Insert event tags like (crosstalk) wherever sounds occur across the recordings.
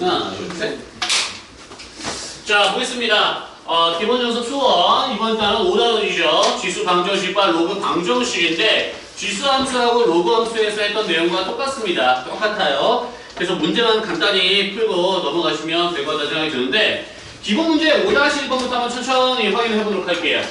하나, 둘, 셋. 자, 보겠습니다. 어, 기본 연습 수원. 이번 단은 5단원이죠. 지수 방정식과 로그 방정식인데, 지수 함수하고 로그 함수에서 했던 내용과 똑같습니다. 똑같아요. 그래서 문제만 간단히 풀고 넘어가시면 될 것 같다는 생각이 드는데, 기본 문제 5-1번부터 한번 천천히 확인해 보도록 할게요.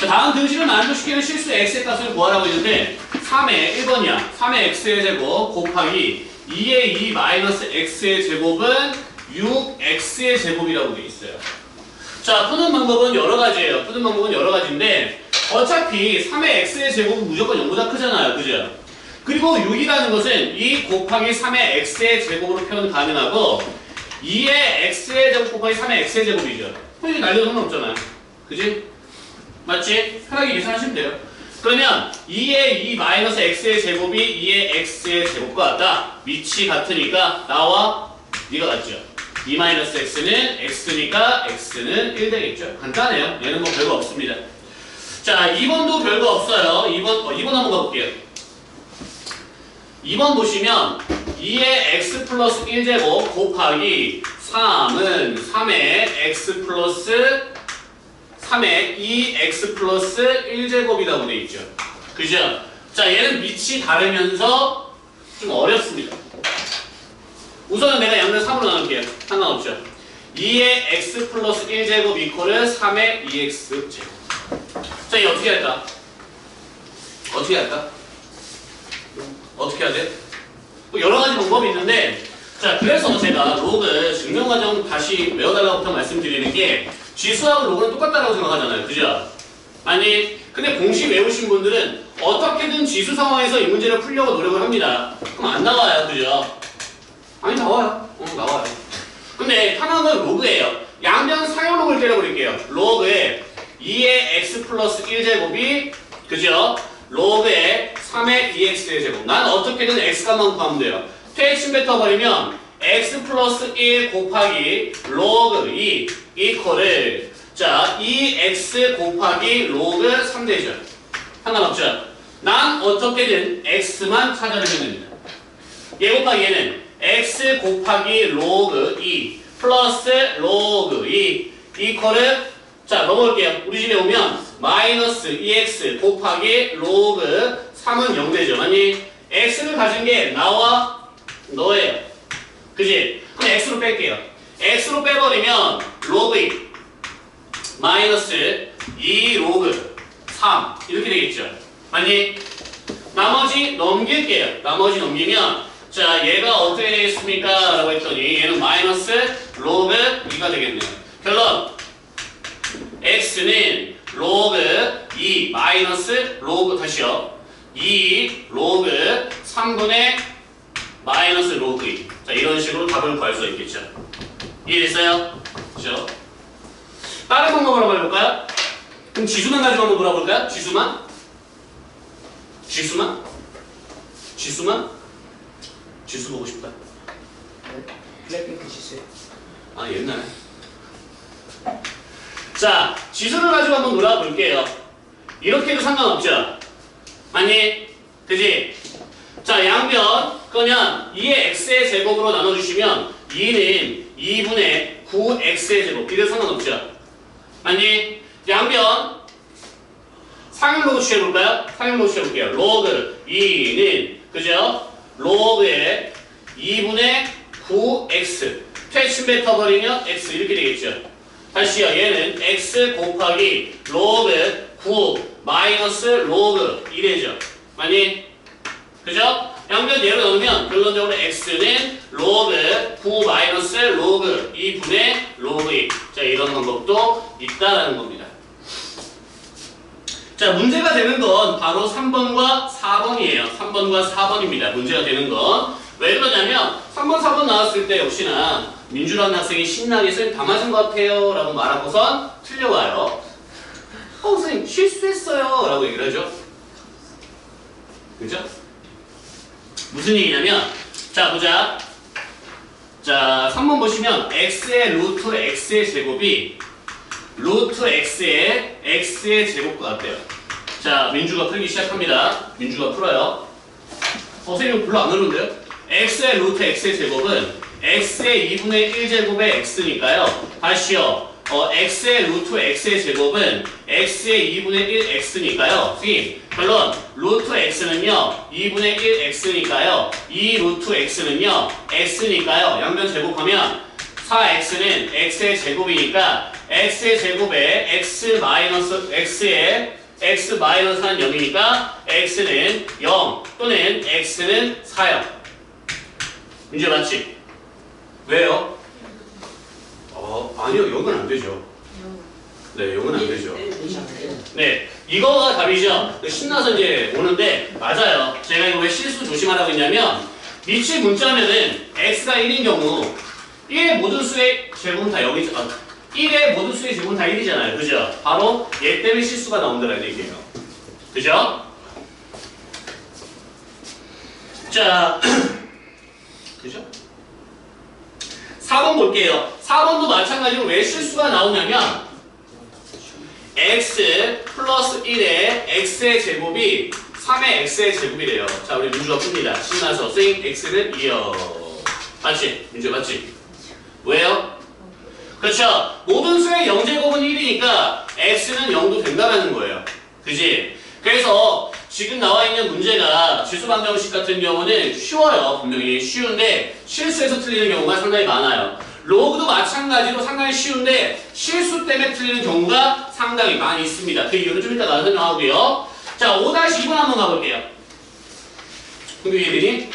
자, 다음 등식을 만족시키는 실수 x의 값을 구하라고 했는데 3의 1번이야. 3의 x의 제곱 곱하기 2의 2 마이너스 x의 제곱은 6x의 제곱이라고 돼 있어요. 자, 푸는 방법은 여러 가지예요. 푸는 방법은 여러 가지인데 어차피 3의 x의 제곱은 무조건 0보다 크잖아요. 그죠? 그리고 6이라는 것은 2 곱하기 3의 x의 제곱으로 표현 가능하고 2의 x의 제곱 곱하기 3의 x의 제곱이죠. 그럼 날려도 상관없잖아요. 그지? 맞지? 편하게 계산하시면 돼요. 그러면 2의 2 마이너스 x의 제곱이 2의 x의 제곱과 같다. 위치 같으니까 나와 네가 같죠. 2 마이너스 x는 x니까 x는 1 되겠죠. 간단해요. 얘는 뭐 별거 없습니다. 자, 2번도 별거 없어요. 2번, 어, 2번 한번 가볼게요. 2번 보시면 2의 x 플러스 1제곱 곱하기 3은 3의 x 플러스 3의 2x 플러스 1제곱이라고 돼 있죠. 그죠? 자, 얘는 밑이 다르면서 좀 어렵습니다. 우선은 내가 양변 3으로 나눌게요. 상관없죠. 2의 x 플러스 1제곱 이퀄은 3의 2x 제곱. 자, 이 어떻게 할까? 어떻게 할까? 어떻게 해야 돼? 뭐 여러 가지 방법이 있는데 자 그래서 제가 로그 증명 과정 다시 외워달라고부터 말씀드리는 게 지수하고 로그는 똑같다라고 생각하잖아요 그죠? 아니 근데 공식 외우신 분들은 어떻게든 지수 상황에서 이 문제를 풀려고 노력을 합니다 그럼 안 나와요 그죠? 아니 나와요 어 나와요 근데 건 로그예요 양변 사용 로그를 때려버릴게요 로그에 2의 x 플러스 1제곱이 그죠? 로그에 3의 2x의 제곱. 난 어떻게든 x값만 구하면 돼요. 퇴침 뱉어버리면 x 플러스 1 곱하기 로그 2 이퀄을 자 2x 곱하기 로그 3 되죠. 상관없죠. 난 어떻게든 x만 찾아내면 됩니다. 얘 곱하기 얘는 x 곱하기 로그 2 플러스 로그 2 이퀄을 자 넘어올게요. 우리 집에 오면 마이너스 2x 곱하기 로그 3은 0 되죠. 아니 x를 가진 게 나와 너예요. 그지? 그럼 x로 뺄게요. x로 빼버리면 로그 2 마이너스 2 로그 3 이렇게 되겠죠. 아니 나머지 넘길게요. 나머지 넘기면 자 얘가 어떻게 되겠습니까? 라고 했더니 얘는 마이너스 로그 2가 되겠네요. 결론 x는 로그 2 마이너스 로그 다시요 2 로그 3분의 마이너스 로그 2. 자 이런 식으로 답을 구할 수 있겠죠. 이해됐어요? 그죠? 다른 방법으로 한번 해볼까요? 그럼 지수만 가지고 한번 돌아볼까요? 지수만? 지수만? 지수만? 지수 보고 싶다. 블랙핑크 지수요? 아 옛날에. 자, 지수를 가지고 한번 놀아볼게요. 이렇게 해도 상관없죠? 아니, 그지? 자, 양변 그냥 2의 x의 제곱으로 나눠주시면 2는 2분의 9x의 제곱. 이래도 상관없죠? 아니, 양변 상용 로그 취해볼까요? 상용 로그 취해볼게요. 로그 2는 그죠? 로그의 2분의 9x 퇴침 뱉어버리면 x 이렇게 되겠죠. 다시요. 얘는 x 곱하기 로그 9 마이너스 로그 1이죠. 아니? 그죠? 양변 예로 넣으면 결론적으로 x는 로그 9 마이너스 로그 2분의 로그 2. 자, 이런 방법도 있다라는 겁니다. 자, 문제가 되는 건 바로 3번과 4번이에요. 3번과 4번입니다. 문제가 되는 건. 왜 그러냐면 3번, 4번 나왔을 때 역시나 민주라는 학생이 신나게 쌤 다 맞은 것 같아요 라고 말하고선 틀려와요. 어, 선생님 실수했어요 라고 얘기를 하죠. 그죠? 무슨 얘기냐면 자, 보자. 자, 3번 보시면 x의 루트 x의 제곱이 루트 x의 x의 제곱과 같대요. 자, 민주가 풀기 시작합니다. 민주가 풀어요. 어, 선생님 별로 안 어려운데요? x의 루트 x의 제곱은 x의 2분의 1제곱의 x니까요. 다시요. 어, x의 루트 x의 제곱은 x의 2분의 1 x니까요. 선생님, 결론 루트 x는요. 2분의 1 x니까요. 이 루트 x는요. x니까요. 양변 제곱하면 4x는 x의 제곱이니까 x의 제곱에 x 마이너스 x의 x 마이너스는 0이니까 x는 0 또는 x는 4요. 문제 맞지? 왜요? 어 아니요 여건 안 되죠. 네 여건 안 되죠. 네 이거가 답이죠. 신나서 이제 오는데 맞아요. 제가 이거 왜 실수 조심하라고 했냐면 밑줄 문자면은 x가 1인 경우 1의 모든 수의 제곱은 다 여기 아, 1의 모든 수의 제곱은 다 1이잖아요. 그죠? 바로 얘 때문에 실수가 나온다는 얘기예요. 그죠? 자, (clears throat) 그죠? 4번 볼게요. 4번도 마찬가지로 왜 실수가 나오냐면 x 플러스 1의 x의 제곱이 3의 x의 제곱이래요. 자, 우리 문제가 풉니다. 신나서 생 x는 2요. 맞지? 문제 맞지? 왜요? 그렇죠. 모든 수의 0제곱은 1이니까 x는 0도 된다는 거예요. 그지? 그래서 지금 나와 있는 문제가 지수방정식 같은 경우는 쉬워요. 분명히 쉬운데 실수해서 틀리는 경우가 상당히 많아요. 로그도 마찬가지로 상당히 쉬운데 실수 때문에 틀리는 경우가 상당히 많이 있습니다. 그 이유는 좀 이따가 설명하고요. 자, 5-2번 한번 가볼게요. 근데 이해되니?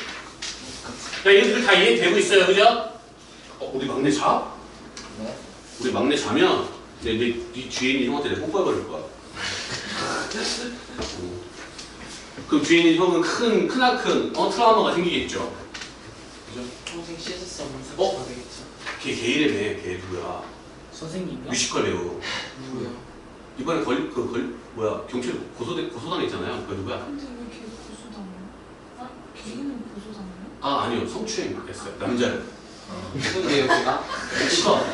자, 이것들 다 이해되고 있어요. 그죠? 어, 우리 막내 자? 네. 우리 막내 자면 내, 내, 네 뒤에 있는 형한테 내가 뽀뽀해버릴 거야. (laughs) 음. 그럼 뒤에 있는 형은 큰, 크나큰 어, 트라우마가 생기겠죠. 평생 씻을 수 없는 어? 되겠죠. 걔, 걔 이름에 걔 누구야? 선생님이요? 뮤지컬 배우. 누구요? 이번에 걸, 그, 걸, 뭐야, 경찰 고소대, 고소당했잖아요. 그 누구야? 근데 왜 걔 고소당해요? 아, 걔는 고소당해요? 아, 아니요. 성추행 했어요. 남자를. 누군데 여기가? 그니까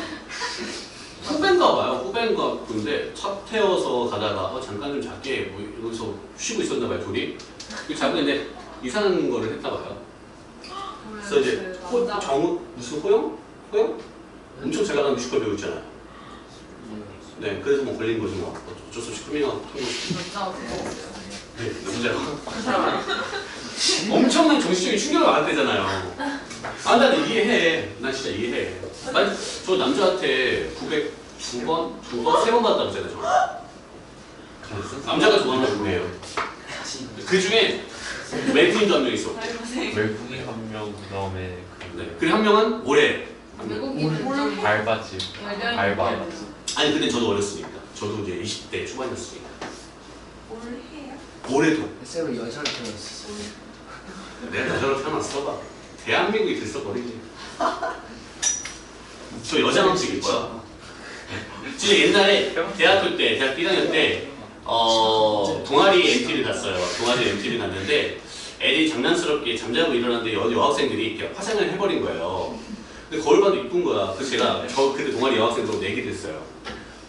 후배인가 봐요. 후배인가 본데 차 태워서 가다가 어, 잠깐 좀 잘게 뭐 여기서 쉬고 있었나 봐요. 둘이. 그 자는데 이상한 거를 했나 봐요. 그래서 이제 호, 정 무슨 호영? 호영? 엄청 잘 나가는 뮤지컬 배우 있잖아요. 네, 그래서 뭐 걸린 거지 뭐. 어쩔 수 없이 크밍아웃 한 거지. 네, 남자요. (laughs) 엄청난 정신적인 충격을 받았대잖아요. 아, 나 이해해. 나 진짜 이해해. 난 저 남자한테 909번, 두 번, 세 번 받았다고 했잖아요. 저. 남자가 좋아하는 건 누구예요? 그 중에 외국인도 한 명 있어. 외국인 한 명 그 다음에 그 네. 그리고 한 명은 올해. 한 명. 외국인 알바집 알바 아니, 근데 저도 어렸으니까. 저도 이제 20대 초반이었으니까. 올해요? 올해도. 쌤은 여자를 태어났어. 내가 여자로 태어났어 봐. 대한민국이 들썩거리지. 저 여자 방식일 거야. 진짜 옛날에 대학교 때, 대학 1학년 때, 어, 동아리 MT를 갔어요. 동아리 MT를 갔는데, 애들이 장난스럽게 잠자고 일어났는데 여, 여학생들이 이렇게 화장을 해버린 거예요. 근데 거울 봐도 이쁜 거야. 그래서 제가 저 그때 동아리 여학생들하고 얘기를 했어요.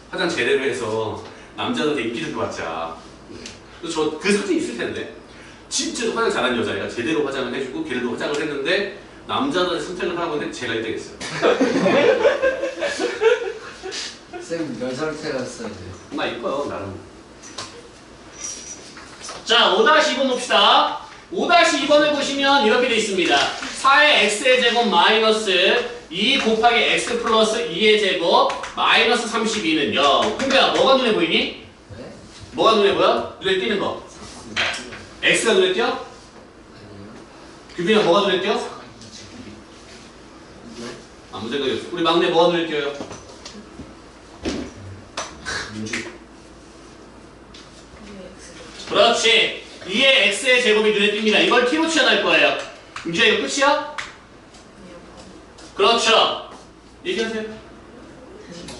화장 제대로 해서 남자들한테 인기 좀 받자. 그래서 저 그 사진 있을 텐데. 진짜 화장 잘하는 여자애가 제대로 화장을 해주고 걔들도 화장을 했는데 남자들 선택을 하고 있는데 제가 1등 했어요. (laughs) 쌤 여자를 태어났어야 돼. 나 이뻐요 나름. 자 5-2번 봅시다. 5-2번을 보시면 이렇게 돼 있습니다. 4의 x의 제곱 마이너스 2 곱하기 x 플러스 2의 제곱 마이너스 32는 0. 홍배야 뭐가 눈에 보이니? 네? 뭐가 눈에 보여? 눈에 띄는 거. X가 눈에 띄어? 규빈아 뭐가 눈에 띄어? 네? 아무 생각이 없어. 우리 막내 뭐가 눈에 띄어요? 민주. 그렇지. 2의 x의 제곱이 눈에 띕니다. 이걸 t로 치환할 거예요. 민주야 이거 끝이야? 그렇죠. 얘기하세요.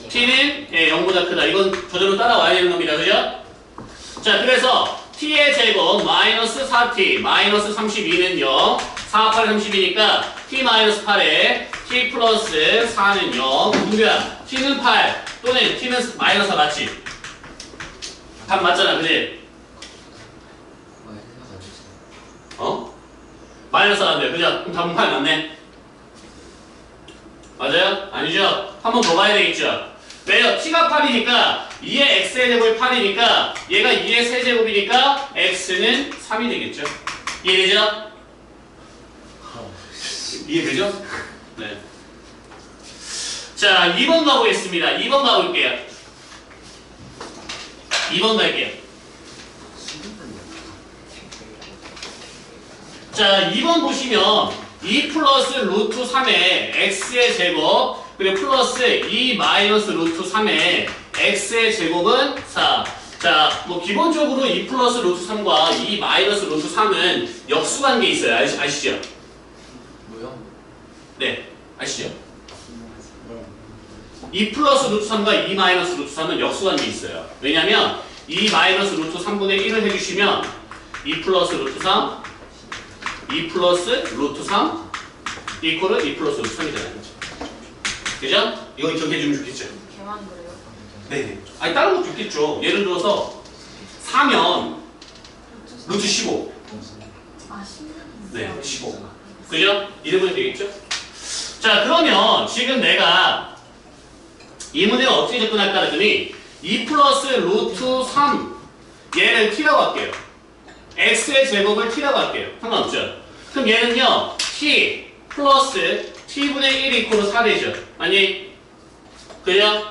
t는 예, 0보다 크다. 이건 저절로 따라와야 되는 겁니다. 그죠? 자, 그래서 t의 제곱 마이너스 4t 마이너스 32는 0 4, 8, 32니까 t 마이너스 8에 t 플러스 4는 0 누구야? t는 8 또는 t는 마이너스 4 맞지? 답 맞잖아 그지? 어? 마이너스 4안 돼 그죠? 그럼 답은 8 맞네 맞아요? 아니죠? 한 번 더 봐야 되겠죠? 왜요? t가 8이니까 2의 x의 제곱이 8이니까 얘가 2의 세제곱이니까 x는 3이 되겠죠? 이해되죠? 이해되죠? 네. 자, 2번 가보겠습니다. 2번 가볼게요. 2번 갈게요. 자, 2번 보시면 2 플러스 루트 3의 x의 제곱 그리고 플러스 2 마이너스 루트 3의 x의 제곱은 4. 자, 뭐 기본적으로 2 플러스 루트 3과 2 마이너스 루트 3은 역수관계 있어요. 아시, 아시죠? 뭐야? 네, 아시죠? 2 플러스 루트 3과 2 마이너스 루트 3은 역수관계 있어요. 왜냐면 2 마이너스 루트 3분의 1을 해주시면 2 플러스 루트 3 2 플러스 루트 3 이퀄은 2 플러스 루트 3이잖아요. 그죠? 이거 기억해 주면 좋겠죠? 네. 아니 다른 것도 있겠죠. 예를 들어서 4면 루트 15. 아, 10년. 네, 15. 그죠? 이래 보면 되겠죠? 자, 그러면 지금 내가 이 문제를 어떻게 접근할까 했더니 2 플러스 루트 3 얘를 t라고 할게요. x의 제곱을 t라고 할게요. 상관없죠? 그럼 얘는요, t 플러스 t분의 1 이코로 4 되죠? 아니, 그죠?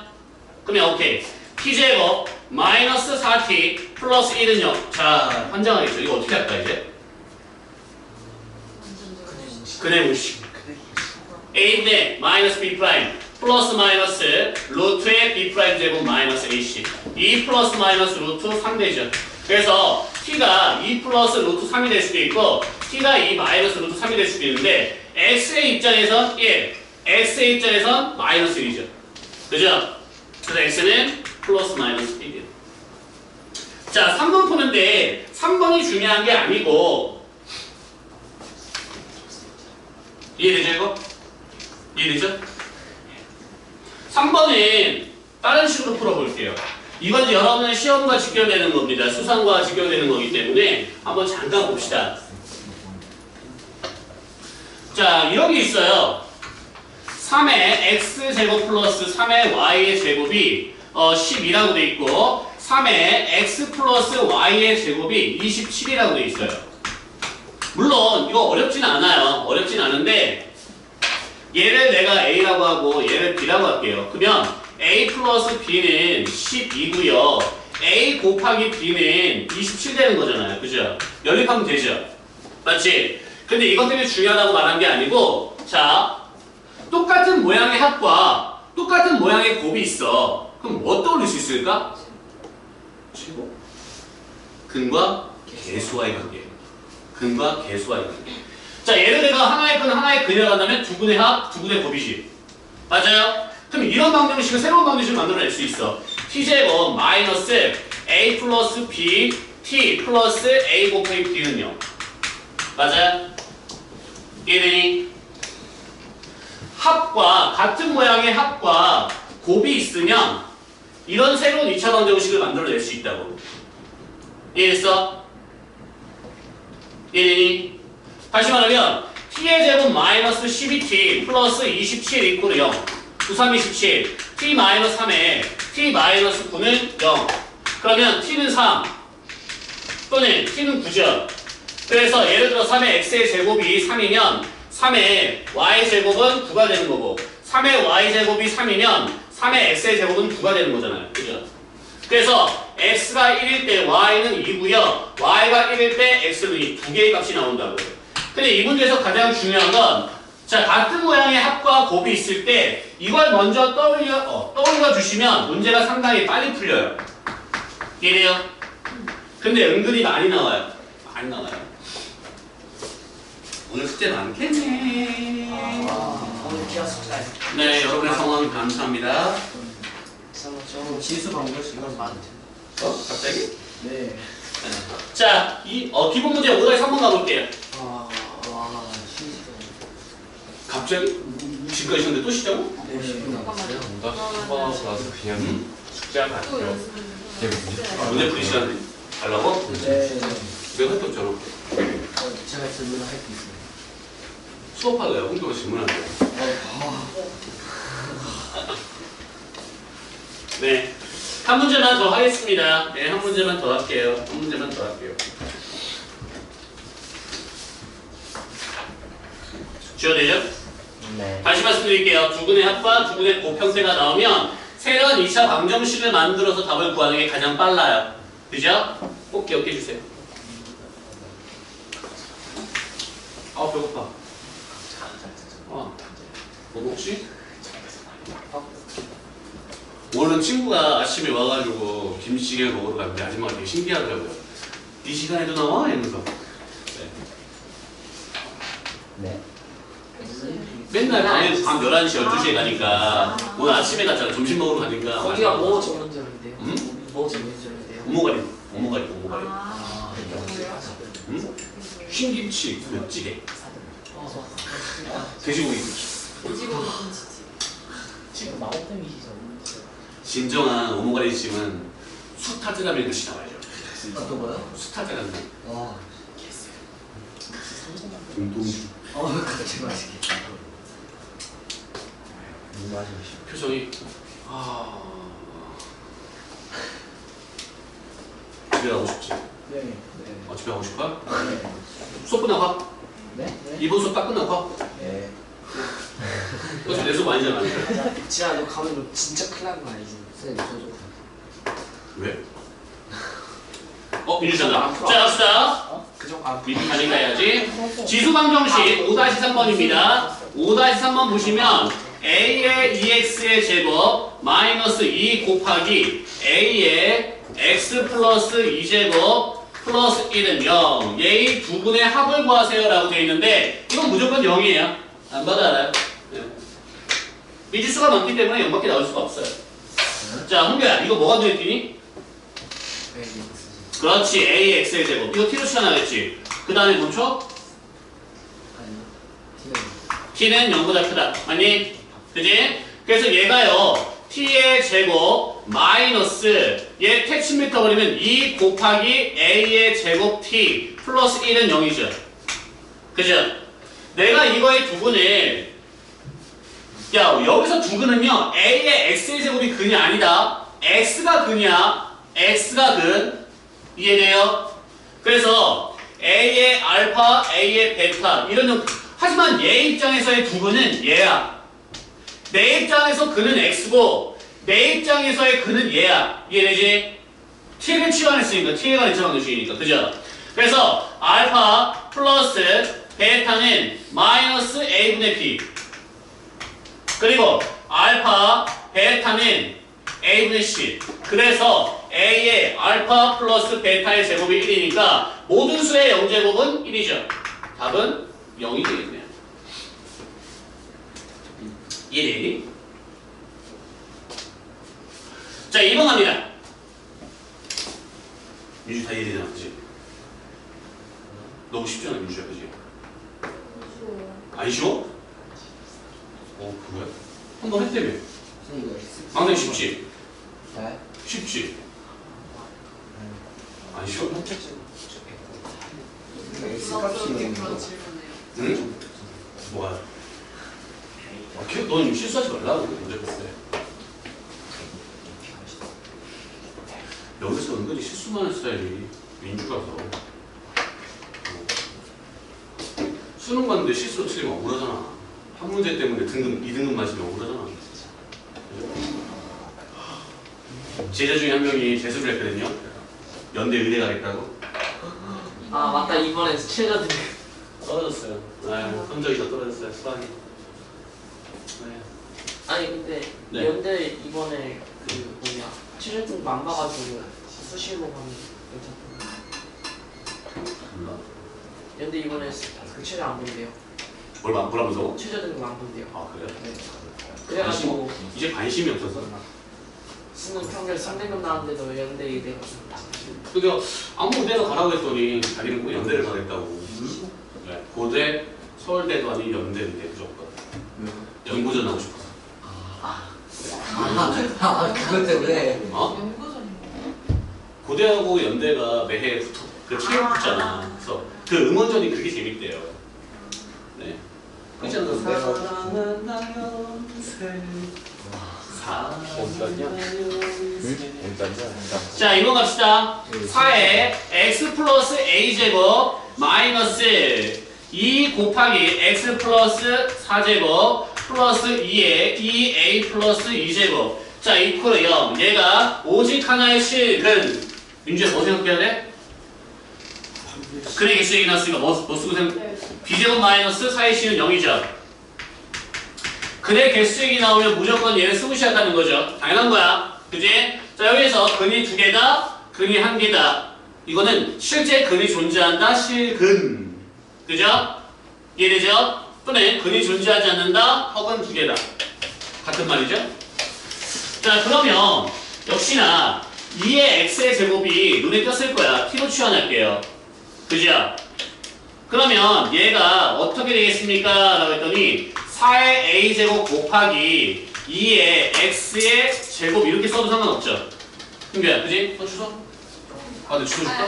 그러면 오케이. t제곱 마이너스 4t 플러스 1은요. 자, 환장하겠죠? 이거 어떻게 할까 이제? 그네 무식. a인데 마이너스 b 프라임 플러스 마이너스 루트의 b 프라임 제곱 마이너스 ac 2 플러스 마이너스 루트 3 되죠. 그래서 t가 2 플러스 루트 3이 될 수도 있고 t가 2 마이너스 루트 3이 될 수도 있는데 x의 입장에선 1, x의 입장에선 마이너스 1이죠. 그죠? 그래서 x는 플러스 마이너스 1이에요. 자, 3번 푸는데 3번이 중요한 게 아니고 이해되죠 이거? 이해되죠? 3번은 다른 식으로 풀어볼게요. 이건 여러분의 시험과 직결되는 겁니다. 수상과 직결되는 거기 때문에 한번 잠깐 봅시다. 자, 이런 게 있어요. 3의 x제곱 플러스 3의 y의 제곱이 어, 10이라고 돼 있고 3의 x 플러스 y의 제곱이 27이라고 돼 있어요. 물론 이거 어렵진 않아요. 어렵진 않은데 얘를 내가 a라고 하고 얘를 b라고 할게요. 그러면 a 플러스 b는 12고요. a 곱하기 b는 27 되는 거잖아요. 그죠? 연립하면 되죠? 맞지? 근데 이것 때문에 중요하다고 말한 게 아니고 자 똑같은 모양의 합과 똑같은 모양의 곱이 있어. 그럼 뭐 떠올릴 수 있을까? 최고. 근과 개수와의 관계. 근과 개수와의 관계. 자, 예를 들어 하나의 근, 하나의 근이라고 한다면 두 근의 합, 두 근의 곱이지. 맞아요? 그럼 이런 방정식을 새로운 방정식을 만들어낼 수 있어. t제곱 마이너스 a 플러스 b t 플러스 a 곱하기 b는요. 맞아요? 이해되니? 합과 같은 모양의 합과 곱이 있으면 이런 새로운 2차 방정식을 만들어낼 수 있다고. 이해했어? 이해되니? 다시 말하면 t의 제곱 마이너스 12t 플러스 27 이퀄 0 9, 3, 27 t 마이너스 3에 t 마이너스 9는 0 그러면 t는 3 또는 t는 9죠 그래서 예를 들어 3의 x의 제곱이 3이면 3의 y 제곱은 9가 되는 거고 3의 y 제곱이 3이면 3의 x의 제곱은 9가 되는 거잖아요 그죠? 그래서 x가 1일 때 y는 2고요 y가 1일 때 x는 2, 두 개의 값이 나온다고요 근데 이 문제에서 가장 중요한 건, 자, 같은 모양의 합과 곱이 있을 때, 이걸 먼저 떠올려, 어, 떠올려 주시면 문제가 상당히 빨리 풀려요. 이해돼요? 근데 은근히 많이 나와요. 많이 나와요. 오늘 숙제 많겠네. 아, 오늘 기아 숙제. 네, 여러분의 성원 감사합니다. 저 지수 이건 많대. 어? 갑자기? 네. 자, 이, 어, 기본 문제 5다시 3번 가볼게요. 아, 와, 신기하다. 갑자기? 지금까지 했는데 또 시작고? 네. 뭔가 수업하고 나서 그냥 숙제하면 안또 돼요. 문제 풀이 시간에 달라고? 네. 내가 했던 어, 제가 질문을 할게 있어요. 거야. 어, 아, 네. 한 문제만 더 하겠습니다. 네, 한 문제만 더 할게요. 한 문제만 더 할게요. 지워되죠? 네. 다시 말씀드릴게요. 두 근의 합과 두 근의 고평세가 나오면 새로운 2차 방정식을 만들어서 답을 구하는 게 가장 빨라요. 그죠? 꼭 기억해 주세요. 아 배고파. 어. 뭐 먹지? 오늘은 친구가 아침에 와가지고 김치찌개 먹으러 갔는데 아줌마가 되게 신기하더라고요. 이 시간에도 나와? 이러면서. 네. 맨날 밤에 밤 11시, 12시에 가니까 오늘 아침에 갔잖아. 점심 먹으러 가니까. 거기가 뭐 전문점인데요? 음? 뭐 전문점인데요? 오모가리, 오모가리, 오모가리. 아? 응? 흰김치, 그 찌개, 어. 돼지고기 김치. 돼지고기 김치찌개. 지금 마법템이시죠? 진정한 오모가리 집은 수타즈라는 것이 나와야죠. 어떤 거요? 수타즈라는 거. 와. 동동주. 어, 갑자기 맛있겠다. 너무 맛있으시죠? 표정이 아 집에 가고 싶지. 네. 네. 어, 집에 가고 싶어? 네. 끝나고 가. 네? 네. 이번 수업 딱 끝나고 가. 네. 어차피 내 수업 아니잖아. 지아 너 가면 너 진짜 큰일 나는 거 알지? 선생님 왜? 어, 민주잖아. 자, 갑시다. 그정 아 미리 가니까 해야지. 지수 방정식 5-3번입니다. 5-3번 보시면 a의 2x의 제곱 마이너스 2 곱하기 a의 x 플러스 2제곱 플러스 1은 0. 얘의 두 분의 합을 구하세요 라고 되어 있는데 이건 무조건 0이에요. 안 받아 알아요? 네. 미지수가 많기 때문에 0밖에 나올 수가 없어요. 자, 홍규야 이거 뭐가? 네, 이거 그렇지 a x의 제곱 이거 t로 치환하겠지. 그 다음에 멈춰? t는 티는 0보다 크다. 맞니? 그지? 그래서 얘가요. t의 제곱 마이너스 얘 택시미터 버리면 2 곱하기 a의 제곱 t 플러스 1은 0이죠. 그죠? 내가 이거의 두근을 야 여기서 두근은요 a의 x의 제곱이 근이 아니다. x가 근이야. x가 근 이해돼요? 그래서 a의 알파, a의 베타 이런 형 하지만 얘 입장에서의 두근은 얘야. 내 입장에서 그는 x고 내 입장에서의 그는 얘야. 이해되지? t를 치환했으니까 t가 이차원 도식이니까 그죠? 그래서 알파 플러스 베타는 마이너스 a분의 b 그리고 알파 베타는 a분의 c 그래서 a의 알파 플러스 베타의 제곱이 1이니까 모든 수의 0제곱은 1이죠. 답은 0이 되겠네요. 이해되니? 자, 2번 갑니다. 민주 다 이해되잖아, 그지? 너무 쉽잖아, 민주야, 그지? 안 쉬워? 어, 그거야? 한번 X 상당히 쉽지? 네? 쉽지? 안 쉬워? 응? 뭐야? 아, 걔, 넌 실수하지 말라고, 문제 봤을 때. 여기서 은근히 하는 스타일이 민주가서. 어. 수능 봤는데 실수로 틀리면 억울하잖아. 한 문제 때문에 등급, 2등급 맞으면 억울하잖아. 제자 중에 한 명이 재수를 했거든요. 연대 의대 가겠다고. 아 맞다 이번에 최저 등급 떨어졌어요. 아유, 성적이 더 떨어졌어요, 수학이. 네. 아니 근데 네. 연대 이번에 등급 안 봐가지고 수시로 가면 괜찮던데 몰라. 연대 이번에 그 최저 안 본대요 뭘 봐- 보라면서? 최저 등급 안 본대요 아, 그래요? 네. 그래가지고 이제 관심이 없어서. 수능 평균 3등급 나왔는데도 연대 갔습니다 그게 아무 의대나 가라고 했더니 자기는 꼭 연대를 가겠다고. 네. 고대, 서울대도 아닌 연대인데 무조건. 연구전 하고 싶어서. 아 그것 때문에 어? 고대하고 연대가 매해 붙어. 그 체육 붙잖아. 그래서 그 응원전이 그게 재밌대요. 네. 그렇지 않나? 내가- 사랑한다 연세 온단이야? 온단이야? 자, 이거 갑시다. 4에 x 플러스 a 제곱 마이너스 2 곱하기 x 플러스 4 제곱 플러스 2에 2a 플러스 2제곱. 자, 이퀄 0. 얘가 오직 하나의 식은 민주야 뭐 생각해야 돼? 그래 개수얘기 나왔으니까 뭐, 뭐 쓰고 생각 b제곱 마이너스 4의 c는 0이죠. 그래 개수액이 나오면 무조건 얘를 쓰고 시작하는 거죠. 당연한 거야. 그지? 자 여기에서 근이 두 개다, 근이 한 개다. 이거는 실제 근이 존재한다, 실근. 그죠? 이해되죠? 또는 근이 존재하지 않는다, 혹은 두 개다. 같은 말이죠? 자 그러면 역시나 2의 x의 제곱이 눈에 띄었을 거야. t로 취환할게요. 그죠? 그러면 얘가 어떻게 되겠습니까? 라고 했더니 4의 a제곱 곱하기 2의 x의 제곱 이렇게 써도 상관없죠? 흥규야 그지? 어 주소? 아 근데 주소 줄까?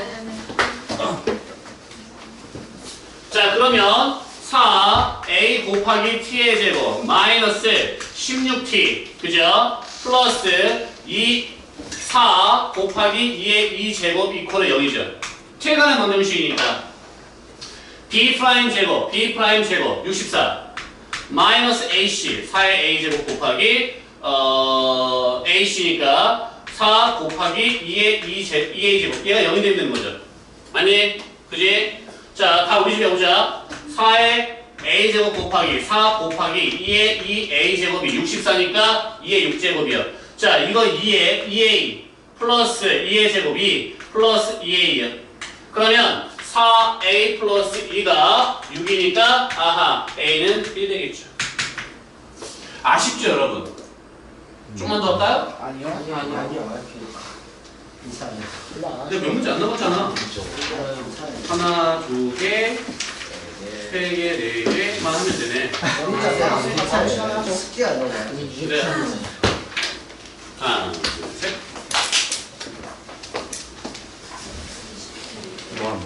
자 그러면 4a 곱하기 t의 제곱 마이너스 16t 그죠? 플러스 2 4 곱하기 2의 2 제곱 이퀄은 0이죠 최근의 방정식이니까 b 프라임 제곱 b 프라임 제곱 64 마이너스 ac 4의 a 제곱 곱하기 어 ac니까 4 곱하기 2의 2 제, 2a 제곱 얘가 0이 되는 거죠 맞니? 그지? 자 다 우리 집에 오자 4의 a 제곱 곱하기 4 곱하기 2의 2a 제곱이 64니까 2의 6제곱이요 자 이거 2의 2a 플러스 2의 제곱이 플러스 2a요 그러면 4a 플러스 2가 6이니까 아하 a는 1 되겠죠. 아쉽죠 여러분? 좀만 더 할까요? 아니요 아니요 아니요 아니요 이상해. 근데 몇 문제 안 남았잖아. 하나, 두 개, まあ、初めてね。ああ。